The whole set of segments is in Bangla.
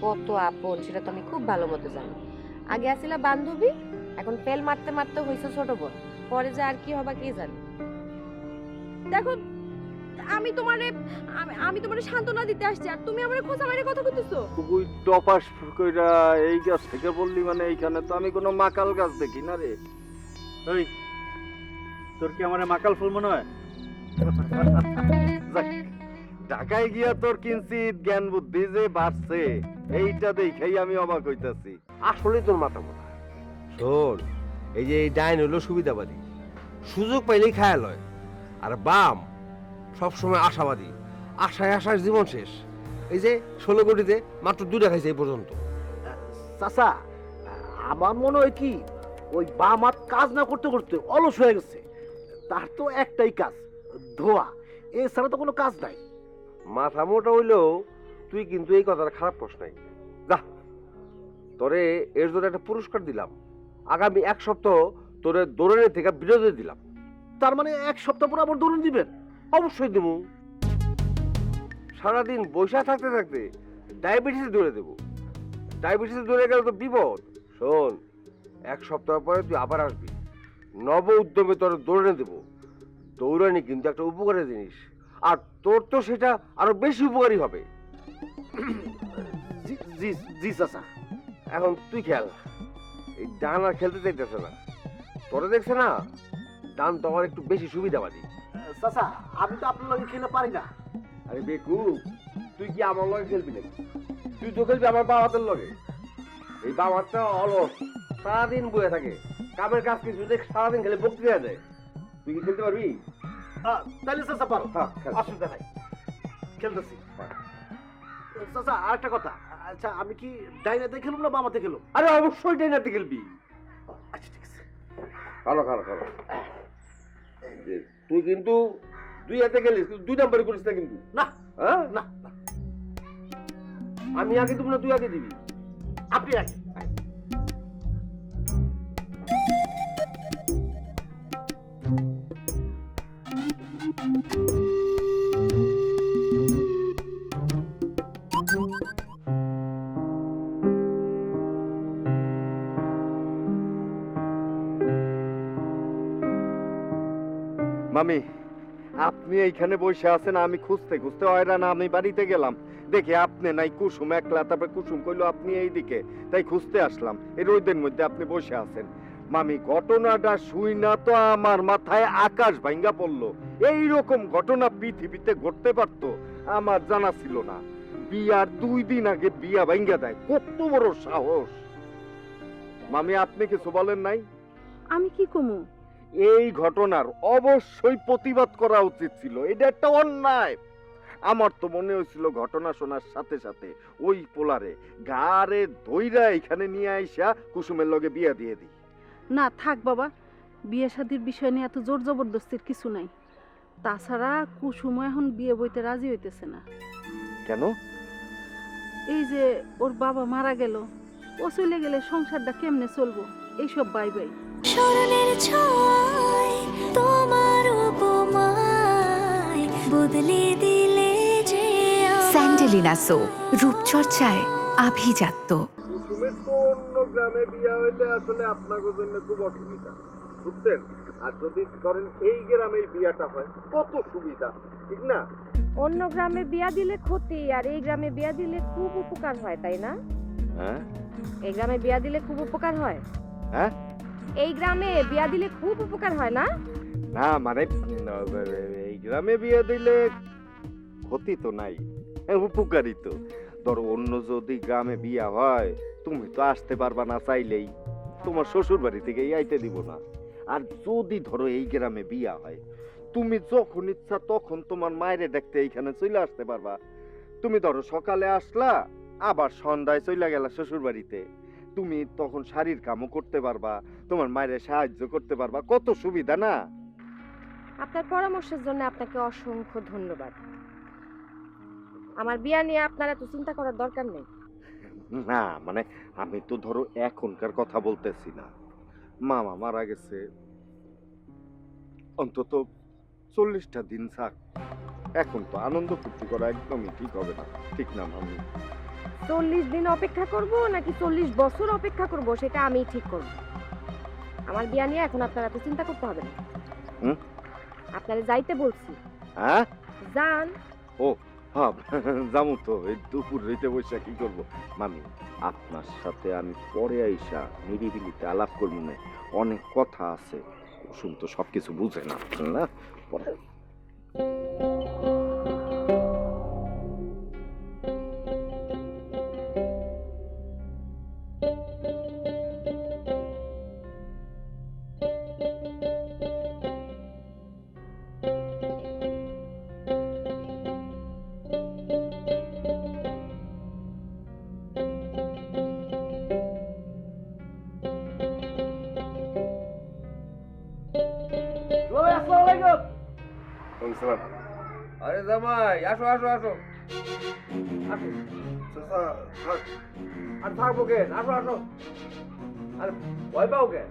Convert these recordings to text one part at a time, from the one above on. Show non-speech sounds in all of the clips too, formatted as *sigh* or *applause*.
কত আপন, সেটা তো আমি খুব ভালো মতো জানি। আগে আসিলা বান্ধবী, এখন ফেল মারতে মারতে হইছে ছোট বোন। পরে যে আর কি হবা কে জানে? দেখো, আমি তোমারে, আমি- তোমারে সান্ত্বনা দিতে আসছি, আর তুমি আমারে খোঁচা মারে কথা বলতেছো তুই টপাস কইরা এই গাছ থেকে বললি মানে এইখানে তো আমি কোনো মাকাল গাছ দেখি না রে। ওই তোর কি আমার মাকাল ফুল মনে হয়? ঢাকায় গিয়া তোর কিঞ্চিত জ্ঞান বুদ্ধি যে বাড়ছে এইটা দেখেই আমি অবাক হইতাছি। আসলে তোর মাথা মোটা। শোন এই যে এই ডাইন হলো সুবিধাবাদী। সুযোগ পাইলেই খায়াল হয়। আর বাম সবসময় আশাবাদী। আশায় আশায় জীবন শেষ। এই যে ষোলো কোটিতে মাত্র দুটা খাইছে এই পর্যন্ত। চাচা আমার মনে হয় কি ওই বাম হাত কাজ না করতে করতে অলস হয়ে গেছে। তার তো একটাই কাজ ধোয়া। এছাড়া তো কোনো কাজ নাই। মাথা মোটা হইলেও তুই কিন্তু এই কথাটা খারাপ প্রশ্ন যা, তোরে এর জন্য একটা পুরস্কার দিলাম। আগামী এক সপ্তাহ তোরে দৌড়ানোর থেকে বিরতি দিলাম। তার মানে এক সপ্তাহ পর আবার দৌড়ন দিবেন? অবশ্যই দেবো সারাদিন বৈশা থাকতে থাকতে ডায়াবেটিসে দৌড়ে দেবো। ডায়াবেটিসে দৌড়ে গেলে তো বিপদ। শোন, এক সপ্তাহ পরে তুই আবার আসবি। নব উদ্যমে তোর দৌড়ে দেবো। দৌড়ানি কিন্তু একটা উপকারী জিনিস। আর তোর তো সেটা আরও বেশি উপকারী হবে। জি চাচা। এখন তুই খেল এই ডান আর খেলতে চাইতেছে না। তোরা দেখছে না ডান তো আমার একটু বেশি সুবিধাবাদী। চাচা আমি তো আপনার লগে খেলে পারি না। আরে বেকু তুই কি আমার লগে খেলবি নাকি? তুই তো খেলবি আমার বাবা হাতের লগে। এই বাবা হাতটা অলস সারাদিন বয়ে থাকে। কামের কাজ কিছু দেখ সারাদিন খেলে বক্তৃতা দেয় তুই কি খেলতে পারবি? আহ, তাইলে চাচা পারো। হ্যাঁ অসুবিধা নাই। খেলতেছি। চাচা আরেকটা কথা। আচ্ছা আমি কি ডাইনাতে খেলুম না বামাতে খেলুম? আরে অবশ্যই ডাইনাতে খেলবি। আচ্ছা ঠিক আছে। ভালো ভালো ভালো তুই কিন্তু দুই হাতে খেলিস কিন্তু দুই নাম্বারই করিস না কিন্তু। না হ্যাঁ? না আমি আগে না তুই আগে দিবি? আপনি আগে। মামি, আপনি এইখানে বসে আছেন, আমি খুঁজতে খুঁজতে হয়রান, আমি বাড়িতে গেলাম। দেখি আপনি নাই কুসুম, একলা, তারপরে কুসুম কইলো আপনি এইদিকে। তাই খুঁজতে আসলাম, এই রোদের মধ্যে আপনি বসে আছেন। মামি, ঘটনাটা শুই না তো আমার মাথায় আকাশ ভাঙ্গা পড়ল। এই রকম ঘটনা পৃথিবীতে ঘটতে পারতো আমার জানা ছিল না। বিয়ার দুই দিন আগে বিয়া ভাঙ্গা দেয় কত বড় সাহস। মামি আপনি কিছু বলেন নাই? আমি কি কমু? এই ঘটনার অবশ্যই প্রতিবাদ করা উচিত ছিল এটা একটা অন্যায়। আমার তো মনে হয়েছিল ঘটনা শোনার সাথে সাথে ওই পোলারে গারে ধইরা এখানে নিয়ে আইসা কুসুমের লগে বিয়া দিয়ে দিই। না থাক বাবা বিয়ে শাদির বিষয় নিয়ে এত জোর জবরদস্তির কিছু নাই। তাছাড়া কুসুম এখন বিয়ে বইতে রাজি হইতেছে না। কেন? এই যে ওর বাবা মারা গেল ও চলে গেলে সংসারটা কেমনে চলবো? এইসব বাই বাই। স্মরণের ছয় তোমার উপমায় বদলে দিলে যে স্যান্ডেলিনা সো রূপচর্চায় আভিজাত্য। কুসুমের তো অন্য গ্রামে বিয়া হইলে আসলে আপনাদের জন্য খুব অসুবিধা বুঝছেন? আর যদি ধরেন এই গ্রামে বিয়াটা হয় কত সুবিধা ঠিক না? অন্য গ্রামে বিয়া দিলে ক্ষতি আর এই গ্রামে বিয়া দিলে খুব উপকার হয় তাই না? হ্যাঁ? এই গ্রামে বিয়া দিলে খুব উপকার হয়? হ্যাঁ? এই গ্রামে বিয়া দিলে খুব উপকার হয় না? না মানে এই গ্রামে বিয়ে দিলে ক্ষতি তো নাই হ্যাঁ, উপকারই তো। ধরো অন্য যদি গ্রামে বিয়া হয় তুমি তো আসতে পারবা না চাইলেই তোমার শ্বশুর বাড়ি থেকে আইতে দিব না। আর যদি ধরো এই গ্রামে বিয়া হয় তুমি যখন ইচ্ছা তখন তোমার মায়েরে দেখতে এইখানে চলে আসতে পারবা। তুমি ধরো সকালে আসলা আবার সন্ধ্যায় চলে গেলা শ্বশুর বাড়িতে তুমি তখন শাড়ির কামও করতে পারবা তোমার মায়ের সাহায্য করতে পারবা কত সুবিধা না? আপনার পরামর্শের জন্য আপনাকে অসংখ্য ধন্যবাদ। আমার বিয়া নিয়ে আপনার এত চিন্তা করার দরকার নেই। না মানে আমি তো ধরো এখনকার কথা বলতেছি না। মামা মারা গেছে। অন্তত চল্লিশটা দিন থাক এখন তো আনন্দ ফুর্তি করা একদমই ঠিক হবে না। ঠিক না মামি? চল্লিশ দিন অপেক্ষা করব নাকি চল্লিশ বছর অপেক্ষা করব সেটা আমিই ঠিক করব। আমার বিয়া নিয়ে এখন আপনার এত চিন্তা করতে হবে না। হুম? আপনারা যাইতে বলছি। হ্যাঁ? যান। হ্যাঁ যাব তো। এই দুপুর হইতে বসে কি করব? মামি, আপনার সাথে আমি পরে আইসা নিরিবিলিতে আলাপ করব না। অনেক কথা আছে। কুসুম তো সবকিছু বুঝে না না? পরে। আরে জামাই আসো আসো আসো। থাক আর থাকব কেন আসো আসো। আরে ভয় পাও কেন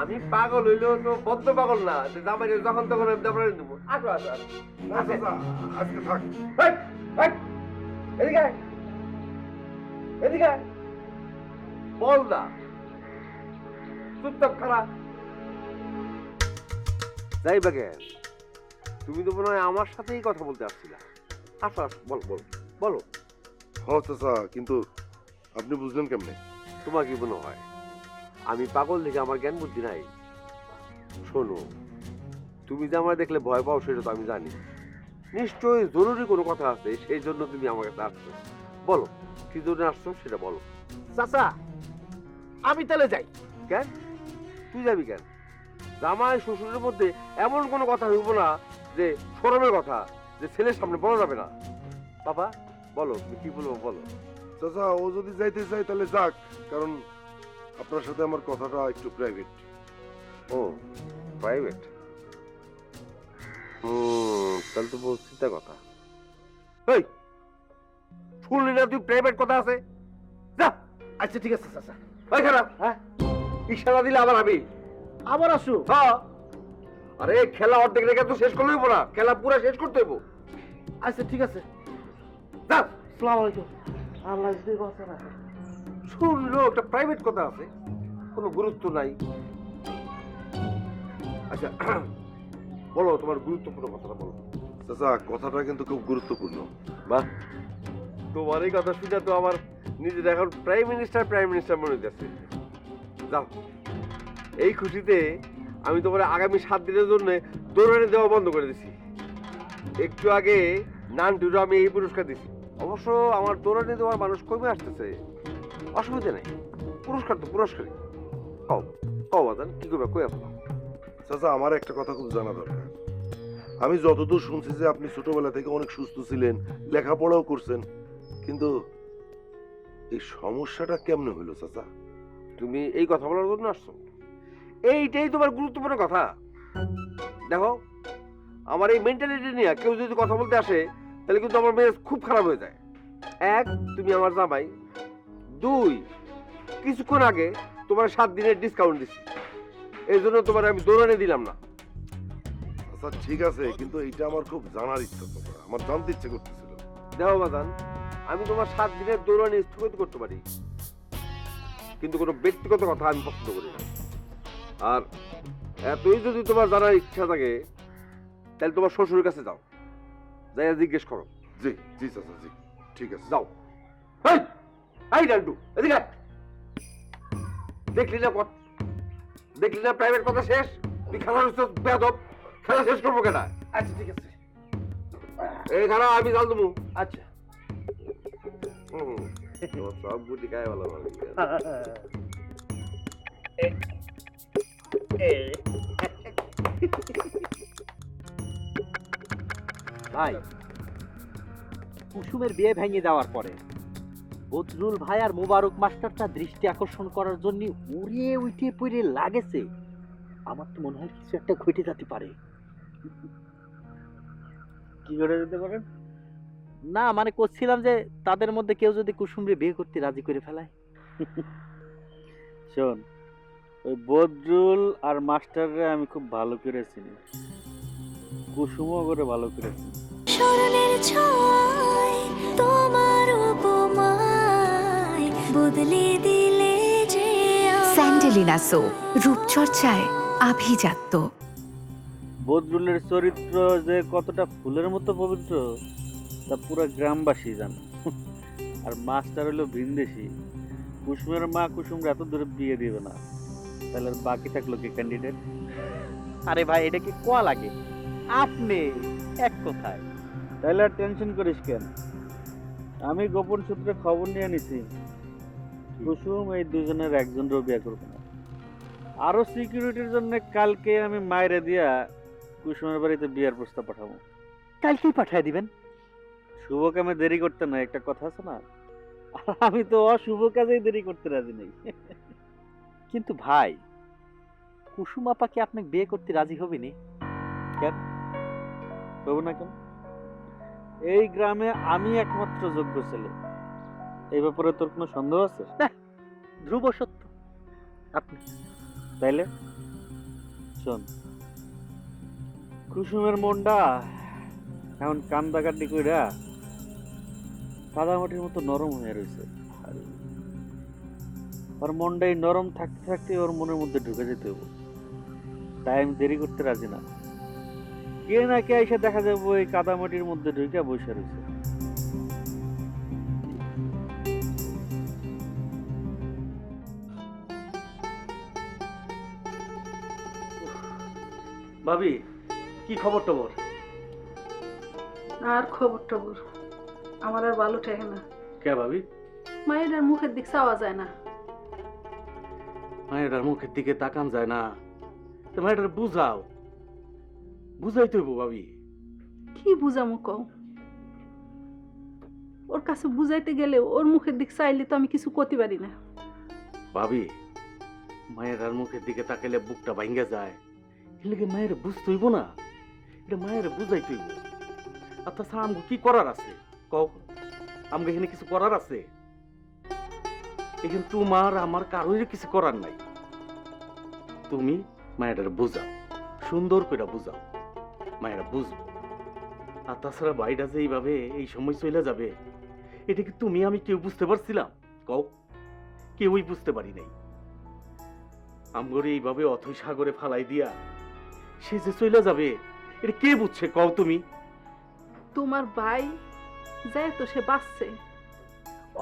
আমি পাগল হইলেও তো বদ্ধ পাগল না। যে জামাই যখন তখন আমি তারপরে দেবো আসো আসো আসো। আজকে থাক। হেই, হেই, এদিকে আয়। এদিকে বল না। চুপচাপ খারাপ যাই বা কেন? তুমি তো মনে হয় আমার সাথেই কথা বলতে আসছিলা। আসো আসো বলো বলো বলো। হ্যাঁ চাচা কিন্তু আপনি বুঝলেন কেমনে? তোমার কি মনে হয়? আমি পাগল দেখে আমার জ্ঞান বুদ্ধি নাই? শোনো তুমি যে আমার দেখলে ভয় পাও সেটা তো আমি জানি। নিশ্চয়ই জরুরি কোনো কথা আছে সেই জন্য তুমি আমার কাছে আসছো। বলো কি জন্য আসছো সেটা বলো। চাচা আমি তাহলে যাই। কেন? তুই যাবি কেন? জামাই শ্বশুরের মধ্যে এমন কোনো কথা হইব না যে শরমের কথা যে ছেলের সামনে বলা যাবে না। বাবা বলো কি বলব বলো। চাচা ও যদি যাইতে চায় তাহলে যাক কারণ আপনার সাথে আমার কথাটা একটু প্রাইভেট ও প্রাইভেট হুম তাহলে তো বহু চিন্তা কথা। এই শুনলি না তুই প্রাইভেট কথা আছে? যা আচ্ছা ঠিক আছে চাচা। ওই খারাপ হ্যাঁ? ইশারা দিলে আবার আমি। আবার আসু। হ্যাঁ। আরে খেলা অর্ধেক রেখে তো শেষ করলেই না। খেলা পুরো শেষ করতে হইব। আচ্ছা ঠিক আছে। যা। সালাম আলাইকুম। আল্লাহ যদি বাঁচা রাখে। শুনলো একটা প্রাইভেট কথা আছে। কোনো গুরুত্ব নাই। আচ্ছা *clears throat* বলো তোমার গুরুত্বপূর্ণ কথাটা বলো। চাচা কথাটা কিন্তু খুব গুরুত্বপূর্ণ। বাহ তোমার এই কথা শুনে তো আমার নিজের এখন প্রাইম মিনিস্টার প্রাইম মিনিস্টার মনে হচ্ছে যাও। এই খুশিতে আমি তোমার আগামী সাত দিনের জন্য দৌড়ানি দেওয়া বন্ধ করে দিছি। একটু আগে নান টুডো আমি এই পুরস্কার দিছি। অবশ্য আমার দৌড়ানি দেওয়ার মানুষ কমে আসতেছে। অসুবিধা নেই। পুরস্কার তো পুরস্কারই। কও কও বাদান কি করবে? কই আসো? চাচা আমার একটা কথা খুব জানা দরকার। আমি যতদূর শুনছি যে আপনি ছোটবেলা থেকে অনেক সুস্থ ছিলেন লেখাপড়াও করছেন কিন্তু এই সমস্যাটা কেমনে হইল চাচা? তুমি এই কথা বলার জন্য আসছো? এইটাই তোমার গুরুত্বপূর্ণ কথা। দেখো আমার এই মেন্টালিটি নিয়ে কেউ যদি কথা বলতে আসে তাহলে কিন্তু আমার মেজাজ খুব খারাপ হয়ে যায়। এক তুমি আমার জামাই। দুই কিছুক্ষণ আগে তোমার সাত দিনের ডিসকাউন্ট দিচ্ছি এই জন্য তোমার আমি দৌড়ানে দিলাম না। আচ্ছা ঠিক আছে কিন্তু এইটা আমার খুব জানার ইচ্ছা চাচা আমার জানতে ইচ্ছে করতেছিল। দেখো বাদান আমি তোমার সাত দিনের দৌড়ানি স্থগিত করতে পারি। কিন্তু কোনো ব্যক্তিগত কথা আমি পছন্দ করি না। আর এতই যদি তোমার জানার ইচ্ছা থাকে তাহলে তোমার শ্বশুরের কাছে যাও। যাই জিজ্ঞেস করো। জি জি চাচা জি। ঠিক আছে। যাও। এই ডান্টু এদিকে। দেখলি না কত দেখলি না প্রাইভেট কথা শেষ? তুই খেলা হচ্ছে বেদব খেলা শেষ করব কেনা আচ্ছা ঠিক আছে। এই খেলা আমি জাল দেবো। আচ্ছা। সব বুদ্ধি গায়ে ভালো ভালো। *laughs* ভাই কুসুমের বিয়ে ভেঙে যাওয়ার পরে বদরুল ভাই আর মোবারক মাস্টারটা দৃষ্টি আকর্ষণ করার জন্য উড়ে উঠে পড়ে লাগেছে। আমার তো মনে হয় কিছু একটা ঘটে যেতে পারে। কি করে যেতে পারেন না মানে করছিলাম যে তাদের মধ্যে কেউ যদি কুসুমরে বিয়ে করতে রাজি করে ফেলায়। *laughs* শোন ওই বদরুল আর মাস্টাররে আমি খুব ভালো করে চিনি। কুসুমও করে ভালো করে চিনি। স্মরণের ছয় তোমার উপমা বদলে দিলে যে স্যান্ডেলিনা সো রূপচর্চায় আভিজাত্য। বদরুলের চরিত্র যে কতটা ফুলের মতো পবিত্র তা পুরো গ্রামবাসী জানে। আর মাস্টার হলো ভিনদেশি। কুসুমের মা কুসুমরা এত দূরে বিয়ে দিবে না। তাহলে বাকি থাকল কি ক্যান্ডিডেট আরে ভাই এটা কি কোয়া লাগে? আপনি এক কথায়। তাহলে আর টেনশন করিস কেন? আমি গোপন সূত্রে খবর নিয়ে নিছি। কুসুম এই দুজনের একজনেরও বিয়ে করবে না। আরও সিকিউরিটির জন্য কালকে আমি মায়েরে দিয়া কুসুমের বাড়িতে বিয়ের প্রস্তাব পাঠাবো। কালকেই পাঠিয়ে দিবেন? শুভ কামে দেরি করতে না একটা কথা আছে না? আর আমি তো অশুভ কাজেই দেরি করতে রাজি নেই। কিন্তু ভাই কুসুম আপা কি আপনাকে বিয়ে করতে রাজি হবে নি তবু না কেন? এই গ্রামে আমি একমাত্র যোগ্য ছেলে। এই ব্যাপারে তোর কোনো সন্দেহ আছে? ধ্রুব সত্য। আপনি? তাইলে? শোন কুসুমের মনটা এখন কান্দাকাটি কইরা কাদামাটির মতো নরম হয়ে রয়েছে আর ওর মনটাই নরম থাকতে থাকতে ওর মনের মধ্যে ঢুকে যেতে হবে। তাই আমি দেরি করতে রাজি না। কে না কে এসে দেখা যাবে ওই কাদামাটির মধ্যে ঢুকে বসে রয়েছে। ভাবি কি খবর টবর? আর খবর টবর? আমার আর ভালো ঠেকে না কে ভাবি? মায়ের মুখের দিক চাওয়া যায় না। মায়ের মুখের দিকে তাকান যায় না। তো মায়ের বুঝাও। বুঝাই তো ভাবি। কি বুঝামু কও? ওর কাছে বুঝাইতে গেলে ওর মুখের দিক চাইলে তো আমি কিছু করতে পারি না। ভাবি মায়ের আর মুখের দিকে তাকাইলে বুকটা ভাঙ্গে যায়। এলাকে মায়ের বুঝতে হইব না। এটা মায়ের বুঝাই হইব। আর তাছাড়া আমগো কি করার আছে? কও। আমগো এখানে কিছু করার আছে? এখানে তোমার, আমার কারোর কিছু করার নাই। তুমি মায়ের বুঝাও, সুন্দর করে বুঝাও, মায়েরা বুঝব। আর তাছাড়া বাইরা যে এইভাবে এই সময় চলে যাবে, এটা কি তুমি আমি কেউ বুঝতে পারছিলাম? কও, কেউই বুঝতে পারি নাই। আমগরে এইভাবে অথই সাগরে ফালাই দিয়া সে যে চলে যাবে, এটা কে বুঝছে? কও তুমি। তোমার ভাই যায় তো সে বাঁচছে।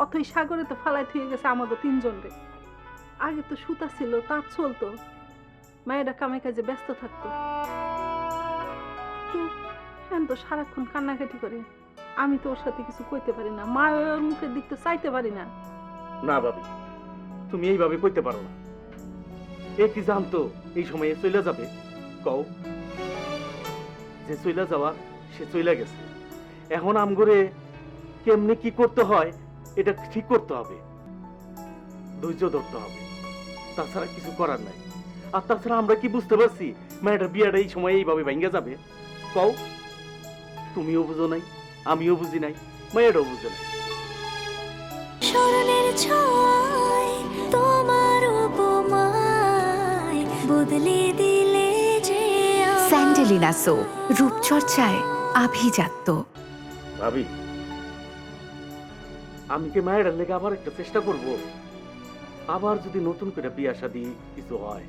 অথই সাগরে তো ফালাই থুয়ে গেছে আমাদের তিনজনরে আগে তো সুতা ছিল, তার চলতো। মায়েরা কামে কাজে ব্যস্ত থাকতো। তো সারাক্ষণ কান্নাকাটি করে। আমি তো ওর সাথে কিছু কইতে পারি না মা ওর মুখের দিক তো চাইতে পারি না। না ভাবি, তুমি এইভাবে কইতে পারো না। এ কি জানতো এই সময়ে চলে যাবে? কও। যে চলে যাওয়ার সে চলে গেছে। এখন আমগরে কেমনে কি করতে হয় এটা ঠিক করতে হবে। ধৈর্য ধরতে হবে। তাছাড়া কিছু করার নাই। আর তাছাড়া আমরা কি বুঝতে পারছি? মেয়েটার বিয়েটা এই সময় এইভাবে ভেঙে যাবে। কও তুমিও বুঝো নাই আমিও বুঝি নাই মেয়েটাও বুঝে নাই। স্মরণের ছয় তোমার উপমায় বদলে দিলে যে স্যান্ডেলিনা সো রূপচর্চায় আভিজাত্য। ভাবি আমি কি মায়ের লেগে আবার একটা চেষ্টা করব? আবার যদি নতুন করে বিয়া শাদি কিছু হয়।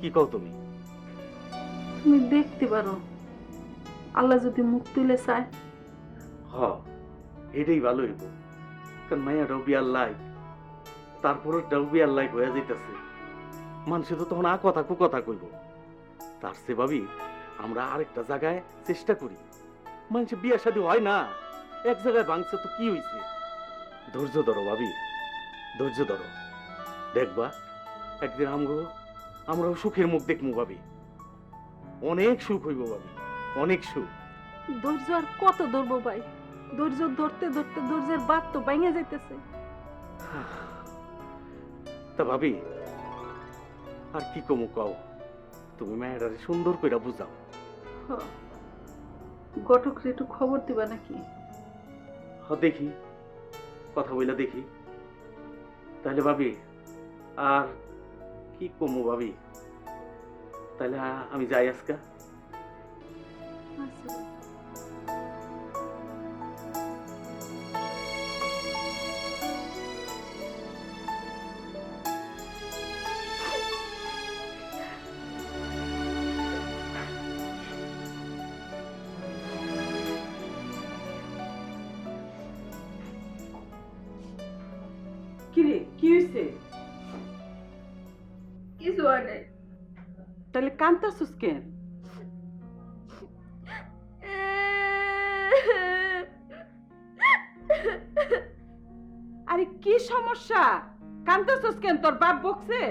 কি কও তুমি? তুমি দেখতে পারো। আল্লাহ যদি মুখ তুলে চায়। হ এটাই ভালো হইব। কারণ মায়েরাও বিয়ার লাইক তারপরে বিয়ার লাইক হয়ে যাইতেছে। মানুষে তো তখন আ কথা কু কথা কইব। তার সে ভাবি আমরা আরেকটা জায়গায় চেষ্টা করি। মানুষ বিয়া শাদী হয় না। এক জায়গায় ভাঙছে তো কি হইছে? ধৈর্য ধরো ভাবি। ধৈর্য ধরো। দেখবা একদিন আমগো আমরাও সুখের মুখ দেখমু ভাবি। অনেক সুখ হইব ভাবি। অনেক সুখ। ধৈর্য আর কত ধরবো ভাই? ধৈর্য ধরতে ধরতে ধৈর্যের বাদ তো ভেঙে যাইতেছে। তা ভাবি আর কি কমু কও? তুমি মেয়েটারে সুন্দর কইরা বুঝাও। হ। ঘটকরে একটু খবর দিবা নাকি? দেখি। কথা বইলা দেখি। তাহলে ভাবি, আর কি কমু ভাবি? তাহলে আমি যাই আজকা। আচ্ছা। রে কি হইছে কিছু হয় নাই তাহলে কান্তাছস আরে কি সমস্যা কান্তাছস কেন তোর বাপ বকছে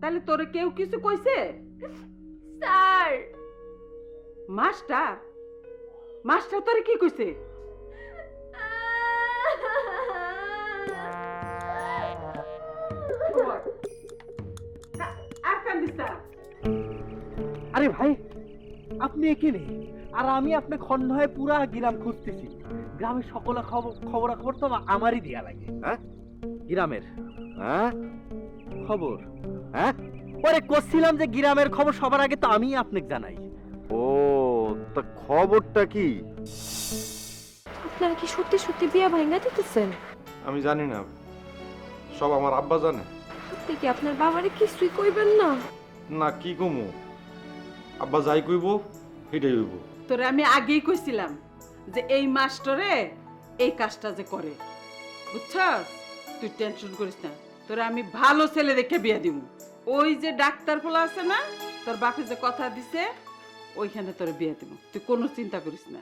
তাহলে তোরে কেউ কিছু কইছে স্যার মাস্টার মাস্টার তোরে কি কইছে আরে ভাই আপনি এখানে? আর আমি আপনি খন্ড হয়ে পুরা গ্রাম খুঁজতেছি। গ্রামের সকলে খবর খবর খবর তো আমারই দেয়া লাগে। হ্যাঁ? গ্রামের? হ্যাঁ? খবর? হ্যাঁ? পরে করছিলাম যে গ্রামের খবর সবার আগে তো আমি আপনাকে জানাই। ও তা খবরটা কি? আপনারা কি সত্যি সত্যি বিয়া ভাঙ্গা দিতেছেন? আমি জানি না। সব আমার আব্বা জানে। আপনি কি আপনার বাবারে কিছুই কইবেন না? না কি কমু? আব্বা যাই কইব সেটাই হইব তোরে আমি আগেই কইছিলাম যে এই মাস্টরে এই কাজটা যে করে। বুঝছস? তুই টেনশন করিস না, তোরে আমি ভালো ছেলে দেখে বিয়ে দিব ওই যে ডাক্তার পোলা আছে না, তোর বাপে যে কথা দিছে, ওইখানে তোরে বিয়ে দিব তুই কোনো চিন্তা করিস না।